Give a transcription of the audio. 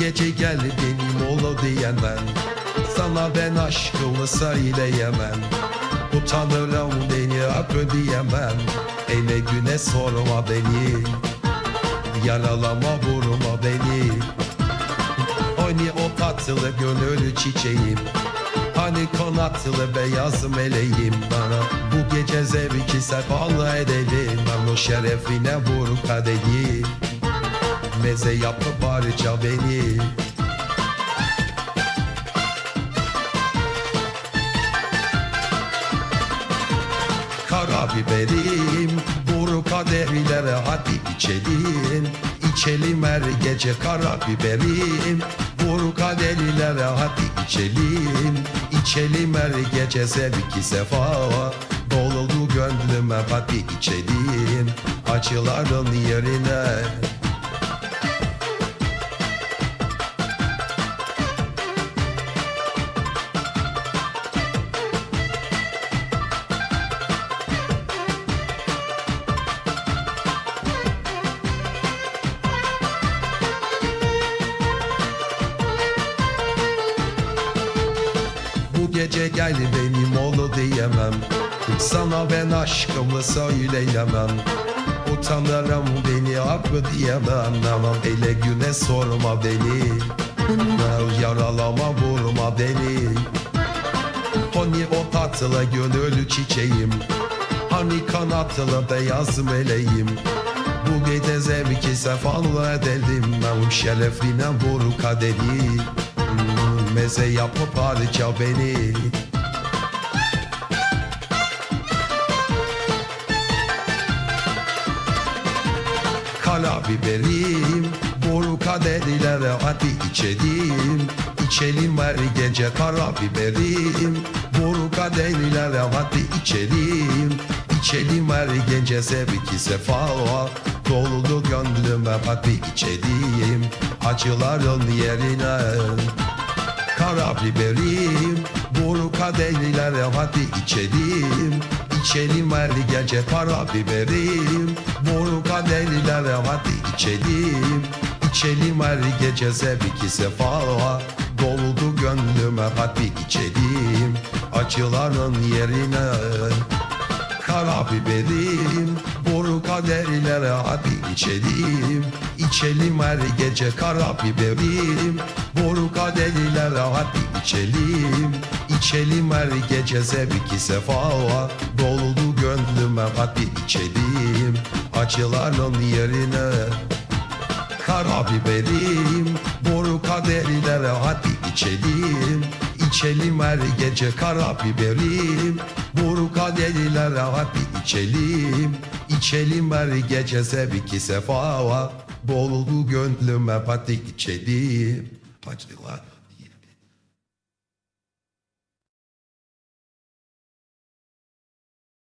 gece gel benim ol diyemem Sana ben aşkımı söyleyemem. Utanırım beni öp diyemem Eyle güne sorma beni. Yaralama vurma beni. Hani o tatlı gönül çiçeğim. Hani kanatlı beyaz meleğim. Bana Bu gece zevki sefalı edelim. Ben o şerefine vur kadehi. Meze yapıp harca beni Karabiberim Vur kaderilere hadi içelim. İçelim her gece karabiberim. Vur kaderilere hadi içelim. İçelim her gece zevki sefa. Doldu gönlüme hadi içelim. Acıların yerine gece gel benim ol diyemem. Sana ben aşkımı söyleyemem. Utanırım beni aklı diyemem. Ama ele güne sorma beni. Yaralama vurma beni. Hani o tatlı gönül çiçeğim. Hani kanatlı beyaz meleğim. Bu gece zevki sefalı edelim Ben şerefine vur kaderi Meze yapıp harca beni. Karabiberim Vur kaderilere hadi içelim. İçelim her gece karabiberim. Vur kaderilere hadi içelim. İçelim her gece zevki sefa. Doldu gönlüme hadi içelim. Acıların yerine Karabiberim Vur kaderilere hadi içelim. İçelim her gece karabiberim Vur kaderilere hadi içelim. İçelim her gece zevki sefa Doldu gönlüme hadi içelim. Acıların yerine Karabiberim Vur kaderilere hadi içelim İçelim her gece karabiberim Vur kaderilere hadi içelim İçelim her gece zevki sefa. Doldu gönlüme hadi içelim Acıların yerine Karabiberim Vur kaderilere hadi içelim İçelim her gece karabiberim Vur kaderilere hadi içelim İçelim her gece zevki sefa. Doldu gönlüme hadi içelim Hadi lan